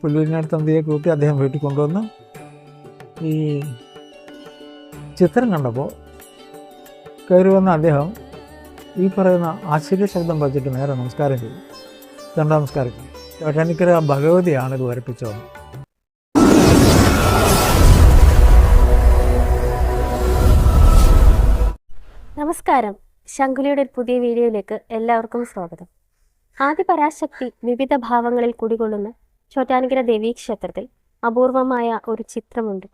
പുല്ലൂരിനടുത്ത് തമ്പിയെ കൂട്ടി അദ്ദേഹം വീട്ടിൽ കൊണ്ടുവന്ന് ഈ ചിത്രം കണ്ടപ്പോൾ കയറി വന്ന അദ്ദേഹം ഈ പറയുന്ന ആശ്ചര്യ ശബ്ദം വച്ചിട്ട് നേരെ നമസ്കാരം ചെയ്തു. ദണ്ഡ നമസ്കാരം ചെയ്തു. ചേട്ടാനിക്കര ഭഗവതിയാണ് ഇത് വരപ്പിച്ചത്. നമസ്കാരം. ശങ്കുലിയുടെ പുതിയ വീഡിയോയിലേക്ക് എല്ലാവർക്കും സ്വാഗതം. ആദ്യ പരാശക്തി വിവിധ ഭാവങ്ങളിൽ കുടികൊള്ളുന്ന ചോറ്റാനിക്കര ദേവീ ക്ഷേത്രത്തിൽ അപൂർവമായ ഒരു ചിത്രമുണ്ട്.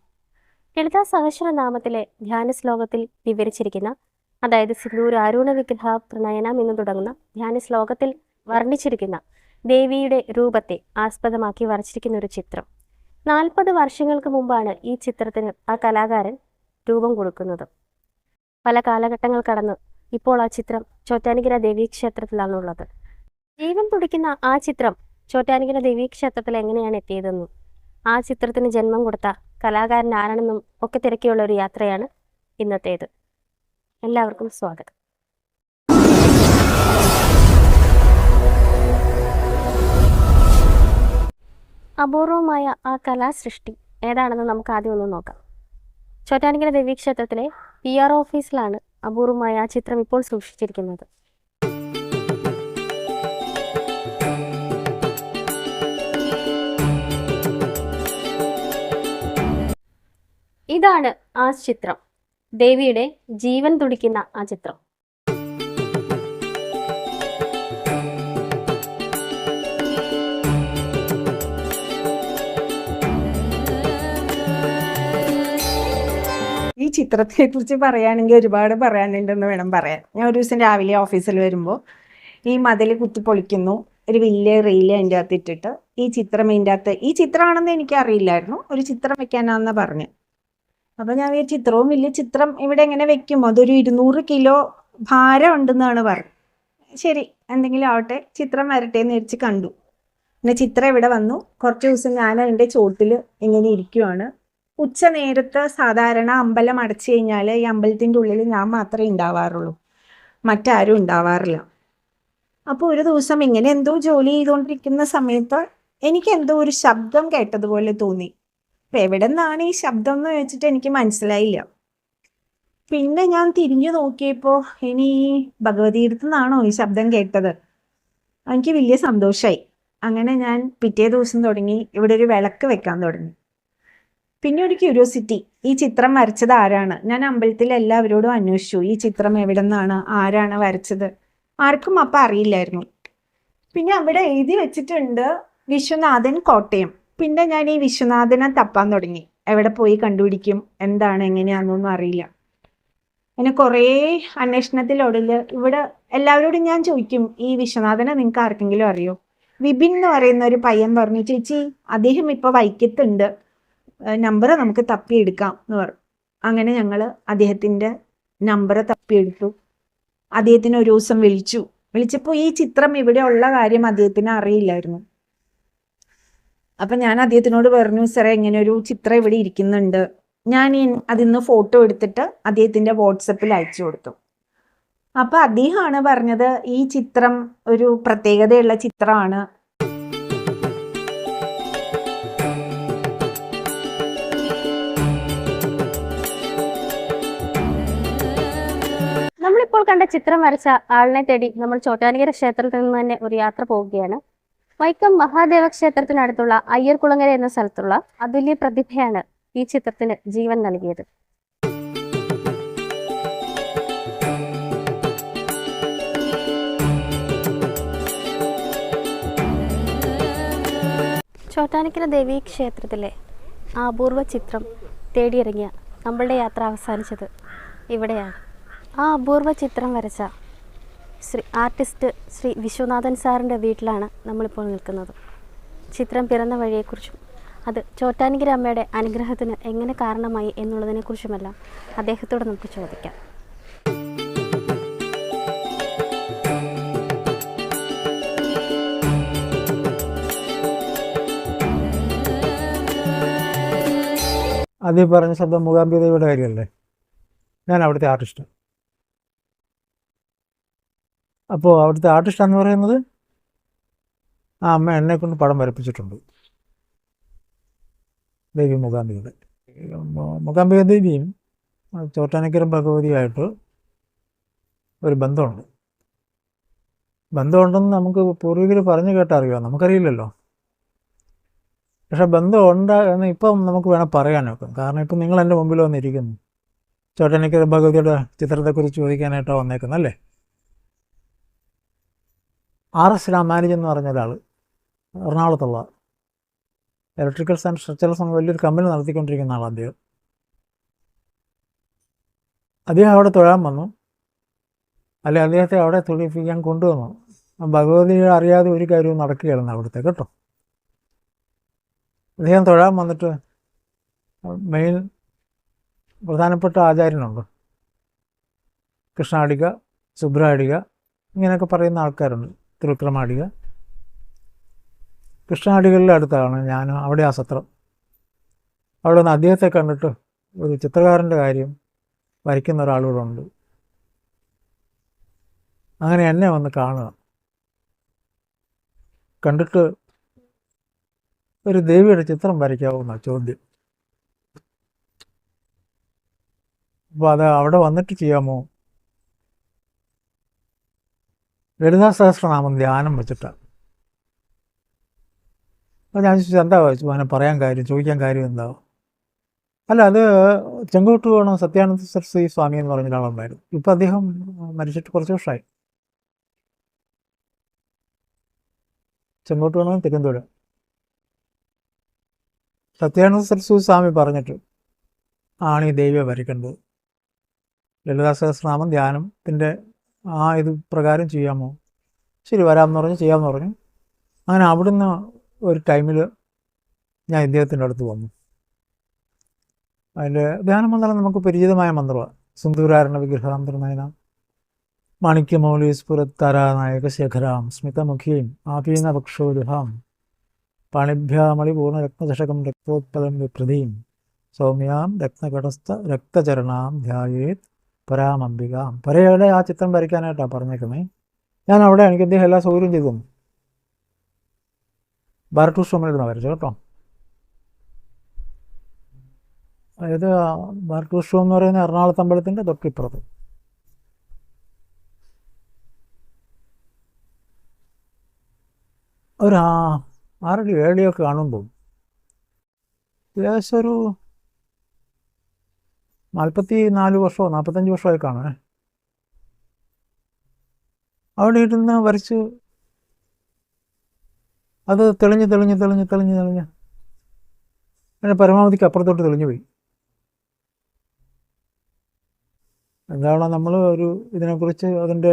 ലളിതാ സഹസ്രനാമത്തിലെ ധ്യാന ശ്ലോകത്തിൽ വിവരിച്ചിരിക്കുന്ന അതായത് സിന്ദൂർ ആരൂണ വിഗ്രഹ പ്രണയനം എന്ന് തുടങ്ങുന്ന ധ്യാന ശ്ലോകത്തിൽ വർണിച്ചിരിക്കുന്ന ദേവിയുടെ രൂപത്തെ ആസ്പദമാക്കി വരച്ചിരിക്കുന്ന ഒരു ചിത്രം. നാൽപ്പത് വർഷങ്ങൾക്ക് മുമ്പാണ് ഈ ചിത്രത്തിന് ആ കലാകാരൻ രൂപം കൊടുക്കുന്നത്. പല കാലഘട്ടങ്ങൾ കടന്ന് ഇപ്പോൾ ആ ചിത്രം ചോറ്റാനിക്കര ദേവീ ക്ഷേത്രത്തിലാണുള്ളത് ജീവൻ തുടിക്കുന്ന ആ ചിത്രം ചോറ്റാനിക്കര ദേവീ ക്ഷേത്രത്തിൽ എങ്ങനെയാണ് എത്തിയതെന്നും ആ ചിത്രത്തിന് ജന്മം കൊടുത്ത കലാകാരൻ ആരാണെന്നും ഒക്കെ തിരക്കിയുള്ള ഒരു യാത്രയാണ് ഇന്നത്തേത്. എല്ലാവർക്കും സ്വാഗതം. അപൂർവമായ ആ കലാസൃഷ്ടി ഏതാണെന്ന് നമുക്ക് ആദ്യം ഒന്ന് നോക്കാം. ചോറ്റാനിക്കര ദേവീ ക്ഷേത്രത്തിലെ പി ആർ ഓഫീസിലാണ് അപൂർവമായ ആ ചിത്രം ഇപ്പോൾ സൂക്ഷിച്ചിരിക്കുന്നത്. ഇതാണ് ആ ചിത്രം. ദേവിയുടെ ജീവൻ തുടിക്കുന്ന ആ ചിത്രം. ഈ ചിത്രത്തെ കുറിച്ച് പറയുകയാണെങ്കിൽ ഒരുപാട് പറയാനുണ്ടെന്ന് വേണം പറയാൻ. ഞാൻ ഒരു ദിവസം രാവിലെ ഓഫീസിൽ വരുമ്പോൾ ഈ മതിൽ കുത്തി പൊളിക്കുന്നു ഒരു വലിയ റീൽ അതിന്റെ അകത്ത് ഇട്ടിട്ട് ഈ ചിത്രം ഇതിന്റെ അകത്ത് ഈ ചിത്രമാണെന്ന് എനിക്ക് അറിയില്ലായിരുന്നു ഒരു ചിത്രം വെക്കാനാന്ന് പറഞ്ഞു അപ്പോൾ ഞാൻ ഈ ചിത്രവും വലിയ ചിത്രം ഇവിടെ എങ്ങനെ വെക്കും? അതൊരു ഇരുന്നൂറ് കിലോ ഭാരം ഉണ്ടെന്നാണ് പറഞ്ഞത്. ശരി എന്തെങ്കിലും ആവട്ടെ ചിത്രം വരട്ടെ എന്ന് വെച്ച് കണ്ടു. പിന്നെ ചിത്രം ഇവിടെ വന്നു. കുറച്ച് ദിവസം ഞാൻ എന്റെ ചോട്ടിൽ ഇങ്ങനെ ഇരിക്കുവാണ്. ഉച്ച നേരത്ത് സാധാരണ അമ്പലം അടച്ചു കഴിഞ്ഞാൽ ഈ അമ്പലത്തിന്റെ ഉള്ളിൽ ഞാൻ മാത്രമേ ഉണ്ടാവാറുള്ളൂ. മറ്റാരും ഉണ്ടാവാറില്ല. അപ്പോൾ ഒരു ദിവസം ഇങ്ങനെ എന്തോ ജോലി ചെയ്തുകൊണ്ടിരിക്കുന്ന സമയത്ത് എനിക്ക് എന്തോ ഒരു ശബ്ദം കേട്ടതുപോലെ തോന്നി. അപ്പം എവിടെ നിന്നാണ് ഈ ശബ്ദം എന്ന് വെച്ചിട്ട് എനിക്ക് മനസ്സിലായില്ല. പിന്നെ ഞാൻ തിരിഞ്ഞു നോക്കിയപ്പോൾ ഇനി ഭഗവതീടത്തു നിന്നാണോ ഈ ശബ്ദം കേട്ടത്? എനിക്ക് വലിയ സന്തോഷമായി അങ്ങനെ ഞാൻ പിറ്റേ ദിവസം തുടങ്ങി ഇവിടെ ഒരു വിളക്ക് വെക്കാൻ തുടങ്ങി. പിന്നെ ഒരു ക്യൂരിയോസിറ്റി ഈ ചിത്രം വരച്ചത് ആരാണ്? ഞാൻ അമ്പലത്തിൽ എല്ലാവരോടും അന്വേഷിച്ചു ഈ ചിത്രം എവിടെ നിന്നാണ് ആരാണ് വരച്ചത്? ആർക്കും അപ്പം അറിയില്ലായിരുന്നു. പിന്നെ അവിടെ എഴുതി വെച്ചിട്ടുണ്ട് വിശ്വനാഥൻ കോട്ടയം. പിന്നെ ഞാൻ ഈ വിശ്വനാഥനെ തപ്പാൻ തുടങ്ങി. എവിടെ പോയി കണ്ടുപിടിക്കും? എന്താണ്? എങ്ങനെയാണെന്നൊന്നും അറിയില്ല. അങ്ങനെ കുറേ അന്വേഷണത്തിലൊടിൽ ഇവിടെ എല്ലാവരോടും ഞാൻ ചോദിക്കും ഈ വിശ്വനാഥനെ നിങ്ങൾക്ക് ആർക്കെങ്കിലും അറിയോ? വിപിൻ എന്ന് പറയുന്ന ഒരു പയ്യൻ പറഞ്ഞു ചേച്ചി അദ്ദേഹം ഇപ്പോൾ വൈക്കത്തുണ്ട്. നമ്പർ നമുക്ക് തപ്പിയെടുക്കാം എന്ന് പറഞ്ഞു. അങ്ങനെ ഞങ്ങൾ അദ്ദേഹത്തിന്റെ നമ്പർ തപ്പിയെടുത്തു. അദ്ദേഹത്തിന് ഒരു ദിവസം വിളിച്ചു. വിളിച്ചപ്പോൾ ഈ ചിത്രം ഇവിടെ ഉള്ള കാര്യം അദ്ദേഹത്തിന് അറിയില്ലായിരുന്നു. അപ്പം ഞാൻ അദ്ദേഹത്തിനോട് പറഞ്ഞു സാറേ ഇങ്ങനെ ഒരു ചിത്രം ഇവിടെ ഇരിക്കുന്നുണ്ട്. ഞാൻ അതിന്ന് ഫോട്ടോ എടുത്തിട്ട് അദ്ദേഹത്തിന്റെ വാട്സപ്പിൽ അയച്ചു കൊടുത്തു. അപ്പം അദ്ദേഹമാണ് പറഞ്ഞത് ഈ ചിത്രം ഒരു പ്രത്യേകതയുള്ള ചിത്രമാണ്. നമ്മളിപ്പോൾ കണ്ട ചിത്രം വരച്ച ആളിനെ തേടി നമ്മൾ ചോട്ടാനികര ക്ഷേത്രത്തിൽ നിന്ന് തന്നെ ഒരു യാത്ര പോവുകയാണ്. വൈക്കം മഹാദേവ ക്ഷേത്രത്തിനടുത്തുള്ള അയ്യർകുളങ്ങര എന്ന സ്ഥലത്തുള്ള അതുല്യ പ്രതിഭയാണ് ഈ ചിത്രത്തിന് ജീവൻ നൽകിയത്. ചോട്ടാനിക്കര ദേവി ക്ഷേത്രത്തിലെ അപൂർവ ചിത്രം തേടിയിറങ്ങിയ നമ്മളുടെ യാത്ര അവസാനിച്ചത് ഇവിടെയാണ്. ആ അപൂർവ ചിത്രം വരച്ച ശ്രീ ആർട്ടിസ്റ്റ് ശ്രീ വിശ്വനാഥൻ സാറിന്റെ വീട്ടിലാണ് നമ്മളിപ്പോൾ നിൽക്കുന്നത്. ചിത്രം പിറന്ന വഴിയെക്കുറിച്ചും അത് ചോറ്റാനിക്കര അമ്മയുടെ അനുഗ്രഹത്തിന് എങ്ങനെ കാരണമായി എന്നുള്ളതിനെക്കുറിച്ചുമെല്ലാം അദ്ദേഹത്തോട് നമുക്ക് ചോദിക്കാം. ആദ്യം പറഞ്ഞ ശബ്ദം മൂകാംബികതയുടെ കാര്യമല്ലേ? ഞാൻ അവിടുത്തെ ആർട്ടിസ്റ്റ് അപ്പോൾ അവിടുത്തെ ആർട്ടിസ്റ്റ് എന്ന് പറയുന്നത്? ആ അമ്മ എന്നെ കൊണ്ട് പടം വരപ്പിച്ചിട്ടുണ്ട്. ദേവി മൂകാംബികയുടെ. മൂകാംബിക ദേവിയും ചോട്ടാനക്കരം ഭഗവതിയായിട്ട് ഒരു ബന്ധമുണ്ട്. ബന്ധമുണ്ടെന്ന് നമുക്ക് പൂർവികർ പറഞ്ഞു കേട്ടറിയോ നമുക്കറിയില്ലല്ലോ. പക്ഷെ ബന്ധം ഉണ്ട് എന്ന് ഇപ്പം നമുക്ക് വേണം പറയാനൊക്കെ. കാരണം ഇപ്പം നിങ്ങൾ എന്റെ മുമ്പിൽ വന്നിരിക്കുന്നു. ചോട്ടനിക്കര ഭഗവതിയുടെ ചിത്രത്തെക്കുറിച്ച് ചോദിക്കാനായിട്ടാണ് വന്നേക്കുന്നത് അല്ലേ ആർ എസ് രാമാനുജൻ എന്ന് പറഞ്ഞ ഒരാൾ എറണാകുളത്തുള്ള. ഇലക്ട്രിക്കൽസ് ആൻഡ് സ്ട്രക്ചറൽസ് എന്ന വലിയൊരു കമ്പനി നടത്തിക്കൊണ്ടിരിക്കുന്ന ആളാണ് അദ്ദേഹം. അദ്ദേഹം അവിടെ തൊഴാൻ വന്നു. അല്ലെ അദ്ദേഹത്തെ അവിടെ തൊഴിപ്പിക്കാൻ കൊണ്ടുവന്നു. ഭഗവതിയെ അറിയാതെ ഒരു കാര്യവും നടക്കുകയായിരുന്നു അവിടുത്തെ കേട്ടോ. അദ്ദേഹം തൊഴാൻ വന്നിട്ട് മെയിൻ പ്രധാനപ്പെട്ട ആചാര്യനുണ്ട്. കൃഷ്ണാടിക സുബ്രാടിക ഇങ്ങനെയൊക്കെ പറയുന്ന ആൾക്കാരുണ്ട്. തിരുക്രമാടിക. കൃഷ്ണാടികളുടെ അടുത്താണ് ഞാൻ അവിടെ ആ സത്രം. അവിടെ നിന്ന് അദ്ദേഹത്തെ കണ്ടിട്ട് ഒരു ചിത്രകാരന്റെ കാര്യം വരയ്ക്കുന്ന ഒരാളൂടെ ഉണ്ട്. അങ്ങനെ എന്നെ വന്ന് കാണുക. കണ്ടിട്ട് ഒരു ദേവിയുടെ ചിത്രം വരയ്ക്കാവുന്ന ചോദ്യം. അപ്പോൾ അത് അവിടെ വന്നിട്ട് ചെയ്യാമോ? ലളിതാ സഹസ്രനാമം ധ്യാനം വെച്ചിട്ടാണ്. അപ്പോൾ ഞാൻ ചോദിച്ചു എന്താ അങ്ങനെ പറയാൻ കാര്യം ചോദിക്കാൻ കാര്യം എന്താവും അല്ല അത് ചെങ്കോട്ട് വേണം? സത്യാനന്ദ സരസ്വതി സ്വാമി എന്ന് പറഞ്ഞ ഒരാളുണ്ടായിരുന്നു. ഇപ്പം അദ്ദേഹം മരിച്ചിട്ട് കുറച്ച് വർഷമായി. ചെങ്കോട്ട് വേണം? തിരുവനന്തപുരം. സത്യാനന്ദ സരസ്വതി സ്വാമി പറഞ്ഞിട്ട് ആണ് ഈ ദേവിയെ വരയ്ക്കേണ്ടത്. ലളിതാ സഹസ്രനാമം ധ്യാനത്തിന്റെ ആ ഇത് പ്രകാരം ചെയ്യാമോ? ശരി വരാമെന്ന് പറഞ്ഞു ചെയ്യാമെന്ന് പറഞ്ഞു. അങ്ങനെ അവിടുന്ന് ഒരു ടൈമിൽ ഞാൻ ഇദ്ദേഹത്തിന്റെ അടുത്ത് വന്നു. അതിൽ ധ്യാനമന്ത്രം നമുക്ക് പരിചിതമായ മന്ത്രമാണ് സിന്ദൂരാരണ വിഗ്രഹാന്തരനയന മാണിക്യമൗലീസ്പുരത്തരാനായക ശേഖരാം സ്മിതമുഖീം ആപീന പക്ഷോരുഹാം പാണിഭ്യാമളി പൂർണരക്തചഷകം രക്തോത്പലം വിപ്രതീം സൗമ്യാം രക്തകടസ്ഥ രക്തചരണാം ധ്യായേത് പരാമംബികാം. പരയുടെ ആ ചിത്രം വരയ്ക്കാനായിട്ടാണ് പറഞ്ഞേക്കുന്നത് ഞാൻ അവിടെ എനിക്ക് എന്തെങ്കിലും എല്ലാ സൗകര്യം ചെയ്തു. തന്നു ബാരട്ടൂസ്വാമിയുടെ വരച്ചു കേട്ടോ. അതായത് ബാരട്ടൂസ്വം എന്ന് പറയുന്ന എറണാകുളത്ത് അമ്പലത്തിന്റെ തൊട്ടിപ്പുറത്ത്. ഒരു ആറടി ഏഴിയൊക്കെ കാണുമ്പോൾ ഏകദേശം ഒരു നാൽപ്പത്തി നാല് വർഷമോ നാൽപ്പത്തഞ്ച് വർഷമായി കാണുമേ അവിടെ ഇരുന്ന് വരച്ച് അത് തെളിഞ്ഞ് തെളിഞ്ഞ് തെളിഞ്ഞ് തെളിഞ്ഞ് തെളിഞ്ഞ്. അങ്ങനെ പരമാവധിക്ക് അപ്പുറത്തോട്ട് തെളിഞ്ഞു പോയി. എന്താണ് നമ്മൾ ഒരു ഇതിനെക്കുറിച്ച് അതിന്റെ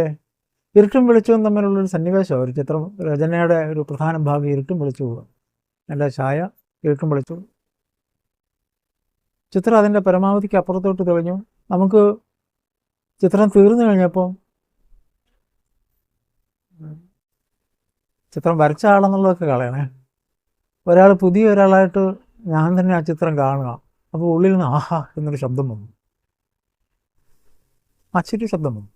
ഇരുട്ടും വെളിച്ചവും തമ്മിലുള്ളൊരു സന്നിവേശമാണ് ഒരു ചിത്രം രചനയുടെ ഒരു പ്രധാന ഭാഗം ഇരുട്ടും വെളിച്ചവും എന്റെ ഛായ ഇരുട്ടും വെളിച്ചവും. ചിത്രം അതിന്റെ പരമാവധിക്ക് അപ്പുറത്തോട്ട് തെളിഞ്ഞു. നമുക്ക് ചിത്രം തീർന്നു കഴിഞ്ഞപ്പോൾ ചിത്രം വരച്ച ആളെന്നുള്ളതൊക്കെ കളയണേ. ഒരാൾ പുതിയ ഒരാളായിട്ട് ഞാൻ തന്നെ ആ ചിത്രം കാണുക. അപ്പോൾ ഉള്ളിൽ നിന്ന് ആഹാ എന്നൊരു ശബ്ദം വന്നു. ആശ്ചര്യ ശബ്ദം വന്നു.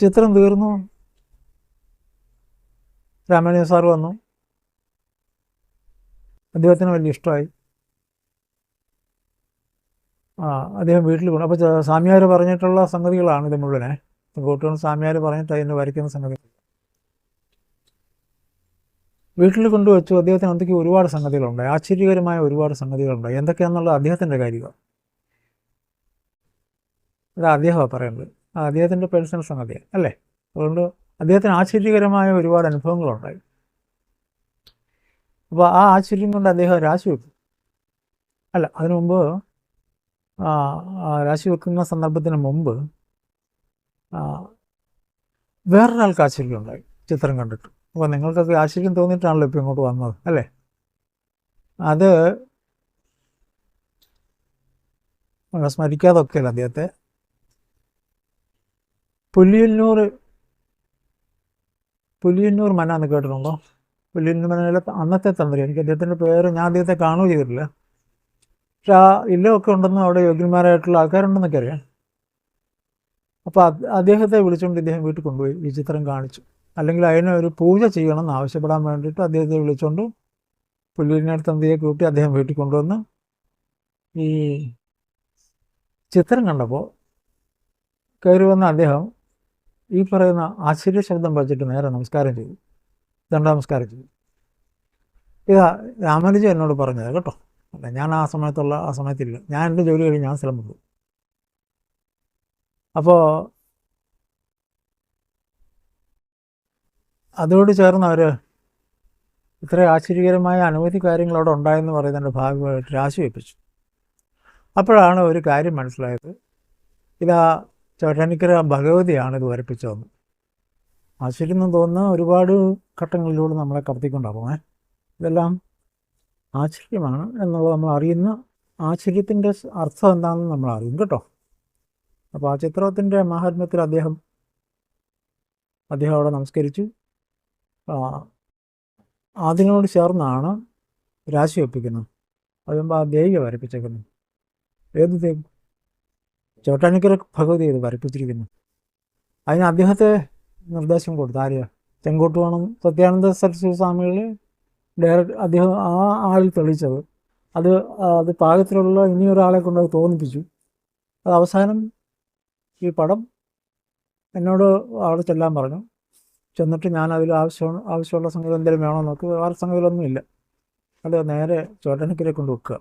ചിത്രം തീർന്നു. രാമാനുജ സാർ വന്നു. അദ്ദേഹത്തിന് വലിയ ഇഷ്ടമായി. ആ അദ്ദേഹം വീട്ടിൽ കൊണ്ട് അപ്പോൾ സാമ്യാർ പറഞ്ഞിട്ടുള്ള സംഗതികളാണ് ഇത് മുഴുവനെ. ഗോട്ടുകൾ സാമ്യാർ പറഞ്ഞിട്ട് അതിന് വരയ്ക്കുന്ന സംഗതി. വീട്ടിൽ കൊണ്ടുവച്ചു അദ്ദേഹത്തിന് എന്തൊക്കെ ഒരുപാട് സംഗതികളുണ്ട്. ആശ്ചര്യകരമായ ഒരുപാട് സംഗതികളുണ്ട്. എന്തൊക്കെയാണെന്നുള്ളത് അദ്ദേഹത്തിന്റെ കാര്യമാണ് അത് അദ്ദേഹമാണ് പറയുന്നത്. അദ്ദേഹത്തിന്റെ പേഴ്സണൽ സംഗതിയാണ് അല്ലേ? അതുകൊണ്ട് അദ്ദേഹത്തിന് ആശ്ചര്യകരമായ ഒരുപാട് അനുഭവങ്ങളുണ്ടായി അപ്പോൾ ആ ആശ്ചര്യം കൊണ്ട് അദ്ദേഹം രാശി വെക്കും അല്ല അതിനു മുമ്പ് ആ, വെക്കുന്ന സന്ദർഭത്തിന് മുമ്പ് വേറൊരാൾക്ക് ആശ്ചര്യം ഉണ്ടായി ചിത്രം കണ്ടിട്ട്. അപ്പോൾ നിങ്ങൾക്കൊക്കെ ആശ്ചര്യം തോന്നിയിട്ടാണല്ലോ ഇപ്പോൾ ഇങ്ങോട്ട് വന്നത് അല്ലേ? അത് സ്മരിക്കാതൊക്കെയല്ല അദ്ദേഹത്തെ. പുലിയന്നൂർ പുലിയന്നൂർ മന എന്ന് കേട്ടിട്ടുണ്ടോ? പുലിയന്നൂർ മനയിലെ അന്നത്തെ തന്ത്രി. എനിക്ക് അദ്ദേഹത്തിന്റെ പേര് ഞാൻ അദ്ദേഹത്തെ കാണുകയും ചെയ്തിട്ടില്ല. പക്ഷെ ആ ഇല്ലമൊക്കെ ഉണ്ടെന്ന് അവിടെ യോഗ്യന്മാരായിട്ടുള്ള ആൾക്കാരുണ്ടെന്നൊക്കെ അറിയാം. അപ്പോൾ അദ്ദേഹത്തെ വിളിച്ചുകൊണ്ട് ഇദ്ദേഹം വീട്ടിൽ കൊണ്ടുപോയി ഈ ചിത്രം കാണിച്ചു. അല്ലെങ്കിൽ അതിനെ ഒരു പൂജ ചെയ്യണം എന്ന് ആവശ്യപ്പെടാൻ വേണ്ടിയിട്ട് അദ്ദേഹത്തെ വിളിച്ചുകൊണ്ട് പുല്ലിനടുത്ത് തന്തിയെ കൂട്ടി അദ്ദേഹം വീട്ടിൽ കൊണ്ടുവന്ന് ഈ ചിത്രം കണ്ടപ്പോൾ കയറി വന്ന അദ്ദേഹം ഈ പറയുന്ന ആശ്ചര്യ ശബ്ദം വച്ചിട്ട് നേരെ നമസ്കാരം ചെയ്തു. ദണ്ഡ നമസ്കാരം ചെയ്തു. ഇതാ രാമനുജി എന്നോട് പറഞ്ഞത് കേട്ടോ. അല്ല ഞാൻ ആ സമയത്തുള്ള ആ സമയത്തില്ല. ഞാൻ എന്റെ ജോലി കഴിഞ്ഞ് ഞാൻ സ്ഥലം വിട്ടു. അപ്പോൾ അതോട് ചേർന്ന് അവർ ഇത്ര ആശ്ചര്യകരമായ അനവധി കാര്യങ്ങൾ അവിടെ ഉണ്ടായെന്ന് പറയുന്നതിന്റെ ഭാഗമായിട്ട് രാശി വെപ്പിച്ചു. അപ്പോഴാണ് ഒരു കാര്യം മനസ്സിലായത്. ഇതാ ചേട്ടനിക്കര ഭഗവതിയാണ് ഇത് വരപ്പിച്ചതെന്ന്. ആശ്ചര്യം എന്ന് തോന്നുന്ന ഒരുപാട് ഘട്ടങ്ങളിലൂടെ നമ്മളെ കടത്തിക്കൊണ്ടാകും ഏ ഇതെല്ലാം ആശ്ചര്യമാണ് എന്നുള്ളത് നമ്മൾ അറിയുന്ന ആശ്ചര്യത്തിന്റെ അർത്ഥം എന്താണെന്ന് നമ്മൾ അറിയും കേട്ടോ. അപ്പോൾ ആ ചിത്രത്തിന്റെ മാഹാത്മ്യത്തിൽ അദ്ദേഹം അദ്ദേഹം അവിടെ നമസ്കരിച്ചു. അതിനോട് ചേർന്നാണ് രാശി ഒപ്പിക്കുന്നത്. അതുമ്പോൾ ആ ദേവിയെ വരപ്പിച്ചേക്കുന്നത് ഏത് ദേവി? ചോട്ടാനിക്കര ഭഗവതി ഇത് വരപ്പിച്ചിരിക്കുന്നു. അതിന് അദ്ദേഹത്തെ നിർദ്ദേശം കൊടുത്തു. ആര്യ? ചെങ്കോട്ടുവാണം സത്യാനന്ദ സരസ്വതി സ്വാമികൾ ഡയറക്റ്റ് അദ്ദേഹം ആ ആളിൽ തെളിയിച്ചത്. അത് അത് പാകത്തിലുള്ള ഇനിയൊരാളെ കൊണ്ട് അത് തോന്നിപ്പിച്ചു. അത് അവസാനം ഈ പടം എന്നോട് അവിടെ ചെല്ലാൻ പറഞ്ഞു. ചെന്നിട്ട് ഞാൻ അതിൽ ആവശ്യം ആവശ്യമുള്ള സംഗതി എന്തെങ്കിലും വേണോ നോക്കി. വേറെ സംഗതികളൊന്നും ഇല്ല. അത് നേരെ ചോട്ടനക്കരെ കൊണ്ട് വെക്കുക.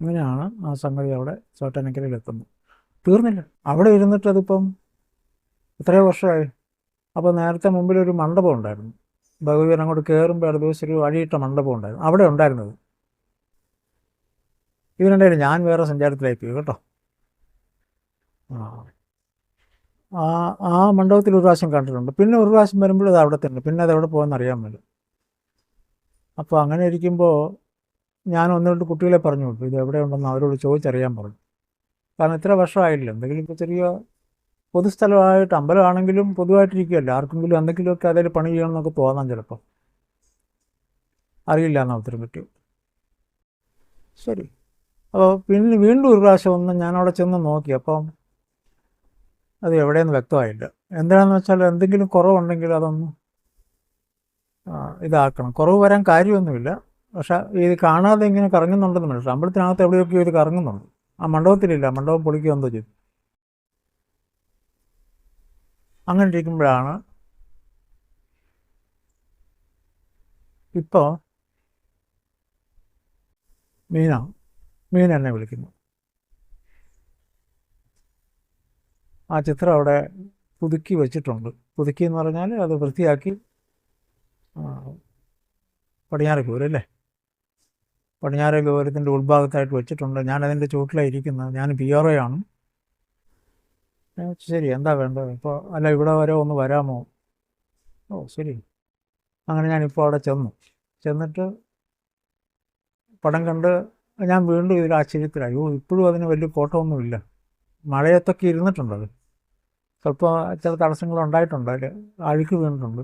അങ്ങനെയാണ് ആ സംഗതി അവിടെ ചോട്ടനക്കരയിൽ എത്തുന്നത്. തീർന്നില്ല. അവിടെ ഇരുന്നിട്ട് അതിപ്പം ഇത്രയോ വർഷമായി. അപ്പോൾ നേരത്തെ മുമ്പിൽ ഒരു മണ്ഡപം ഉണ്ടായിരുന്നു. ഭഗവതിൻ അങ്ങോട്ട് കയറുമ്പോൾ ഇടത് ദിവസം ഒരു വഴിയിട്ട മണ്ഡപം ഉണ്ടായിരുന്നു. അവിടെ ഉണ്ടായിരുന്നത്. ഇതിനിടയിൽ ഞാൻ വേറെ സഞ്ചാരത്തിലായി പോയി കേട്ടോ. ആ. ആ മണ്ഡപത്തിൽ ഒരു പ്രാവശ്യം കണ്ടിട്ടുണ്ട്. പിന്നെ ഒരു പ്രാവശ്യം വരുമ്പോൾ അത് അവിടെ തന്നെ. പിന്നെ അത് എവിടെ പോകുമെന്ന് അറിയാൻ പറ്റും അപ്പോൾ അങ്ങനെ ഇരിക്കുമ്പോൾ ഞാൻ ഒന്ന് രണ്ട് കുട്ടികളെ പറഞ്ഞു വിട്ടു ഇത് എവിടെയുണ്ടെന്ന് അവരോട് ചോദിച്ചറിയാൻ പറഞ്ഞു. കാരണം ഇത്ര വർഷമായില്ല? എന്തെങ്കിലും ഇപ്പോൾ ചെറിയ പൊതുസ്ഥലമായിട്ട് അമ്പലമാണെങ്കിലും പൊതുവായിട്ടിരിക്കുകയല്ല. ആർക്കെങ്കിലും എന്തെങ്കിലുമൊക്കെ അതിൽ പണി ചെയ്യണമെന്നൊക്കെ തോന്നാം ചിലപ്പോൾ അറിയില്ല എന്നാൽ ഉത്തരം പറ്റും. ശരി. അപ്പോൾ പിന്നെ വീണ്ടും ഒരു പ്രാവശ്യം ഒന്ന് ഞാനവിടെ ചെന്ന് നോക്കി. അപ്പം അത് എവിടെയെന്ന് വ്യക്തമായില്ല. എന്താണെന്ന് വെച്ചാൽ എന്തെങ്കിലും കുറവുണ്ടെങ്കിൽ അതൊന്ന് ഇതാക്കണം. കുറവ് വരാൻ കാര്യമൊന്നുമില്ല. പക്ഷേ ഇത് കാണാതെ ഇങ്ങനെ കറങ്ങുന്നുണ്ടെന്ന് മനസ്സിലായി. അമ്പലത്തിനകത്ത് എവിടെയൊക്കെയോ ഇത് കറങ്ങുന്നുണ്ട്. ആ മണ്ഡപത്തിലില്ല. മണ്ഡപം പൊളിക്കുക എന്തോ ചെയ്തു. അങ്ങനെ ഇരിക്കുമ്പോഴാണ് ഇപ്പോൾ മീന മീന എന്നെ വിളിക്കുന്നു. ആ ചിത്രം അവിടെ പുതുക്കി വെച്ചിട്ടുണ്ട്. പുതുക്കി എന്ന് പറഞ്ഞാൽ അത് വൃത്തിയാക്കി പടിഞ്ഞാറ് ഗോരല്ലേ പടിഞ്ഞാറ് ഗോരത്തിന്റെ ഉൾഭാഗത്തായിട്ട് വെച്ചിട്ടുണ്ട്. ഞാനതിന്റെ ചുവട്ടിലായിരിക്കുന്നത് ഞാൻ പി ആർ ആണ് ഞാൻ ചോദിച്ചു, ശരി. എന്താ വേണ്ടത്? ഇപ്പോൾ അല്ല ഇവിടെ വരെ ഒന്ന് വരാമോ? ഓ ശരി. അങ്ങനെ ഞാനിപ്പോൾ അവിടെ ചെന്നു. ചെന്നിട്ട് പടം കണ്ട് ഞാൻ വീണ്ടും ഇതിൽ ആശ്ചര്യത്തിലായി. ഓ ഇപ്പോഴും അതിന് വലിയ കോട്ടമൊന്നുമില്ല. മഴയത്തൊക്കെ ഇരുന്നിട്ടുണ്ടത്. സ്വല്പം ചില തടസ്സങ്ങൾ ഉണ്ടായിട്ടുണ്ട്. അതിൽ അഴുക്ക് വീണിട്ടുണ്ട്.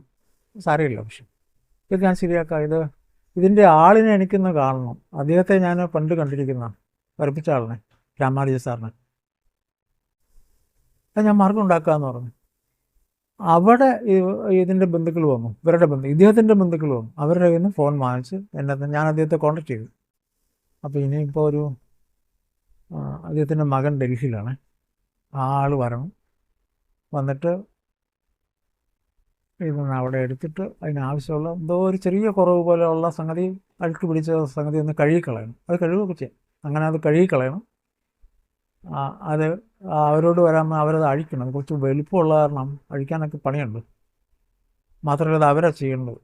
സാരമില്ല പക്ഷെ. ഇത് ഞാൻ ശരിയാക്കാം. ഇത് ഇതിന്റെ ആളിനെ എനിക്കൊന്ന് കാണണം. അദ്ദേഹത്തെ ഞാൻ പണ്ട് കണ്ടിരിക്കുന്ന വരപ്പിച്ച ആളിനെ രാമാനുജ സാറിനെ. അത് ഞാൻ മാർഗം ഉണ്ടാക്കാമെന്ന് പറഞ്ഞു. അവിടെ ഇതിന്റെ ബന്ധുക്കൾ വന്നു. ഇവരുടെ ബന്ധു ഇദ്ദേഹത്തിന്റെ ബന്ധുക്കൾ വന്നു. അവരുടെ കയ്യിൽ നിന്ന് ഫോൺ വാങ്ങിച്ച് എന്നെ ഞാൻ അദ്ദേഹത്തെ കോൺടാക്ട് ചെയ്തു. അപ്പോൾ ഇനിയിപ്പോൾ ഒരു അദ്ദേഹത്തിന്റെ മകൻ ഡൽഹിയിലാണ്. ആ ആൾ വരണം. വന്നിട്ട് ഇതൊന്ന് അവിടെ എടുത്തിട്ട് അതിനാവശ്യമുള്ള എന്തോ ഒരു ചെറിയ കുറവ് പോലെയുള്ള സംഗതി അഴുക്ക് പിടിച്ച സംഗതി ഒന്ന് കഴുകിക്കളയണം. അത് കഴുകുകയൊക്കെ ചെയ്യാം. അങ്ങനെ അത് കഴുകിക്കളയണം. അത് അവരോട് വരാൻ അവരത് അഴിക്കണം. കുറച്ച് വലിപ്പമുള്ള കാരണം അഴിക്കാനൊക്കെ പണിയുണ്ട്. മാത്രമല്ല അത് അവരാണ് ചെയ്യേണ്ടത്.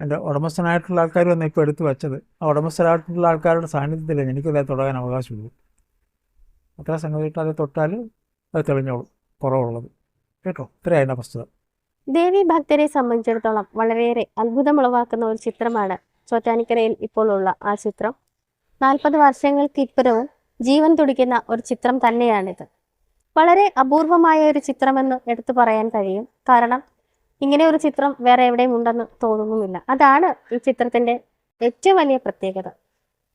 എന്റെ ഉടമസ്ഥനായിട്ടുള്ള ആൾക്കാർ വന്ന് ഇപ്പോൾ എടുത്തു വെച്ചത്. ആ ഉടമസ്ഥനായിട്ടുള്ള ആൾക്കാരുടെ സാന്നിധ്യത്തിലാണ് എനിക്കത് തുടങ്ങാൻ അവകാശമുള്ളൂ. അത്ര സംഗതിയിട്ട് അത് തൊട്ടാൽ അത് തെളിഞ്ഞോളും കുറവുള്ളത്. കേട്ടോ? ഇത്രയാണ് അവസ്ഥ ദേവി ഭക്തരെ സംബന്ധിച്ചിടത്തോളം വളരെയേറെ അത്ഭുതമുളവാക്കുന്ന ഒരു ചിത്രമാണ് ചോറ്റാനിക്കരയിൽ ഇപ്പോൾ ഉള്ള ആ ചിത്രം. നാൽപ്പത് വർഷങ്ങൾക്ക് ഇപ്പുറവും ജീവൻ തുടിക്കുന്ന ഒരു ചിത്രം തന്നെയാണിത്. വളരെ അപൂർവമായ ഒരു ചിത്രമെന്ന് എടുത്തു പറയാൻ കഴിയും. കാരണം ഇങ്ങനെ ഒരു ചിത്രം വേറെ എവിടെയും ഉണ്ടെന്ന് തോന്നുന്നുമില്ല. അതാണ് ഈ ചിത്രത്തിന്റെ ഏറ്റവും വലിയ പ്രത്യേകത.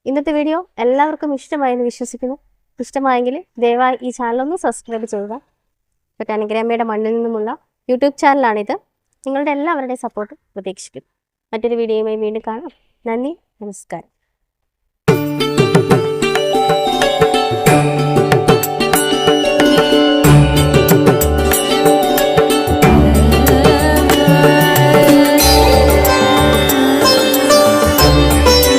ഇന്നത്തെ വീഡിയോ എല്ലാവർക്കും ഇഷ്ടമായെന്ന് വിശ്വസിക്കുന്നു. ഇഷ്ടമായെങ്കിൽ ദയവായി ഈ ചാനൽ ഒന്ന് സബ്സ്ക്രൈബ് ചെയ്യുക. അനുഗ്രഹമ്മയുടെ മണ്ണിൽ നിന്നുമുള്ള യൂട്യൂബ് ചാനലാണിത്. നിങ്ങളുടെ എല്ലാവരുടെയും സപ്പോർട്ട് പ്രതീക്ഷിക്കുന്നു. മറ്റൊരു വീഡിയോയുമായി വീണ്ടും കാണാം. നന്ദി നമസ്കാരം.